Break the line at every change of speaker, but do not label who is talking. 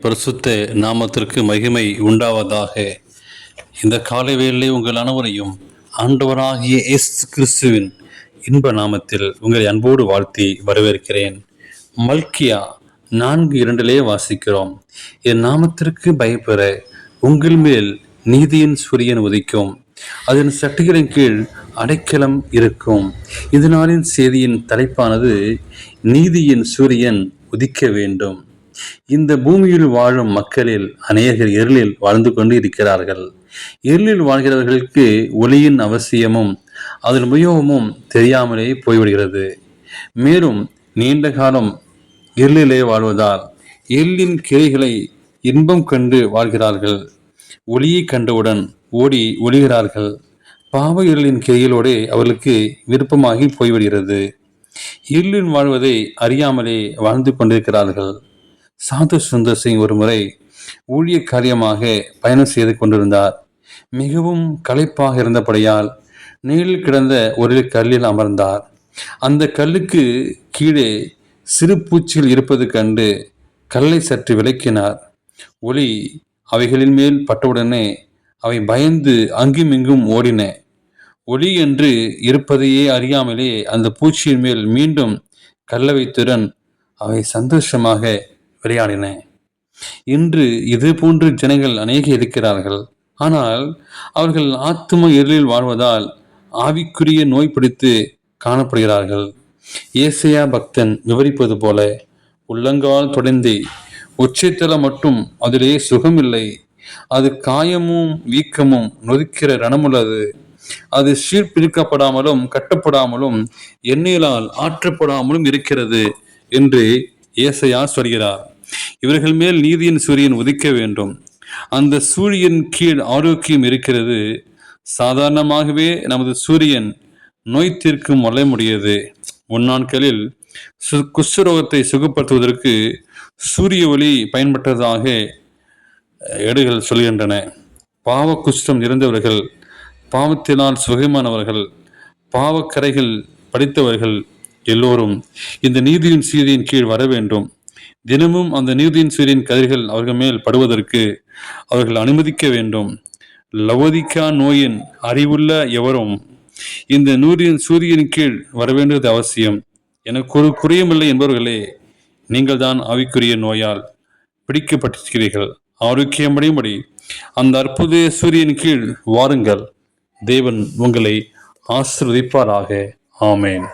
பரிசுத்த நாமத்திற்கு மகிமை உண்டாவதாக. இந்த காலை வேளையிலே உங்கள் அனைவரையும் ஆண்டவராகிய எஸ் கிறிஸ்துவின் இன்ப நாமத்தில் உங்களை அன்போடு வாழ்த்தி வரவேற்கிறேன். மல்கியா நான்கு இரண்டிலே வாசிக்கிறோம். என் நாமத்திற்கு பயப்பெற உங்கள் மேல் நீதியின் சூரியன் உதிக்கும். அதன் சட்டுகளின் கீழ் அடைக்கலம் இருக்கும். இதனாலின் செய்தியின் தலைப்பானது நீதியின் சூரியன் உதிக்க வேண்டும். இந்த பூமியில் வாழும் மக்களில் அநேகர் இருளில் வாழ்ந்து கொண்டு இருக்கிறார்கள். இருளில் வாழ்கிறவர்களுக்கு ஒளியின் அவசியமும் அதன் உபயோகமும் தெரியாமலே போய்விடுகிறது. மேலும் நீண்ட காலம் இருளிலே வாழ்வதால் இருளின் கிளைகளை இன்பம் கண்டு வாழ்கிறார்கள். ஒளியை கண்டவுடன் ஓடி ஒளிகிறார்கள். பாவ இருளின் கிளைகளோடு அவர்களுக்கு விருப்பமாகி போய்விடுகிறது. இருளில் வாழ்வதை அறியாமலே வாழ்ந்து கொண்டிருக்கிறார்கள். சாது சுந்தர் சிங் ஒரு முறை ஊழிய காரியமாக பயணம் செய்து கொண்டிருந்தார். மிகவும் களைப்பாக இருந்தபடியால் நீளில் கிடந்த ஒரு கல்லில் அமர்ந்தார். அந்த கல்லுக்கு கீழே சிறு பூச்சிகள் இருப்பது கண்டு கல்லை சற்று விளக்கினார் ஒளி அவைகளின் மேல் பட்டவுடனே அவை பயந்து அங்குமிங்கும் ஓடின. ஒளி என்று இருப்பதையே அறியாமலே அந்த பூச்சியின் மேல் மீண்டும் கல்லவைத்துடன் அவை சந்தோஷமாக விளையாடின. இன்று இது போன்று ஜனங்கள் அநேக இருக்கிறார்கள். ஆனால் அவர்கள் ஆத்தும இருளில் வாழ்வதால் ஆவிக்குரிய நோய் பிடித்து காணப்படுகிறார்கள். ஏசையா பக்தன் விவரிப்பது போல உள்ளங்கால் தொடர்ந்து உச்சத்தல மட்டும் அதிலே சுகமில்லை. அது காயமும் வீக்கமும் நொதிக்கிற ரணமுள்ளது. அது சீர்பிரிக்கப்படாமலும் கட்டப்படாமலும் எண்ணெயிலால் ஆற்றப்படாமலும் இருக்கிறது என்று ஏசையா சொல்கிறார் இவர்கள் மேல் நீதியின் சூரியன் உதிக்க வேண்டும். அந்த சூரியன் கீழ் ஆரோக்கியம் இருக்கிறது. சாதாரணமாகவே நமது சூரியன் நோய் தீர்க்கும் வல்ல முன்னாட்களில் சு குஷ்டரோகத்தை சுகப்படுத்துவதற்கு சூரிய ஒளி பயன்பட்டதாக ஏடுகள் சொல்கின்றன. பாவ குஷ்டம் இருந்தவர்கள் பாவத்தினால் சுகமானவர்கள் பாவக்கரைகள் படித்தவர்கள் எல்லோரும் இந்த நீதியின் சீதையின் கீழ் வர வேண்டும். தினமும் அந்த நீதியின் சூரியன் கதிர்கள் அவர்கள் மேல் படுவதற்கு அவர்கள் அனுமதிக்க வேண்டும். லவோதிக்கா நோயின் அறிவுள்ள எவரும் இந்த நூறின் சூரியன் கீழ் வர வேண்டியது அவசியம். எனக்கு ஒரு குறையுமில்லை என்பவர்களே நீங்கள் தான் ஆவிக்குரிய நோயால் பிடிக்கப்பட்டிருக்கிறீர்கள். ஆரோக்கியமடையும்படி அந்த அற்புத சூரியன் கீழ் வாருங்கள். தேவன் உங்களை ஆசிர்வதிப்பாராக. ஆமேன்.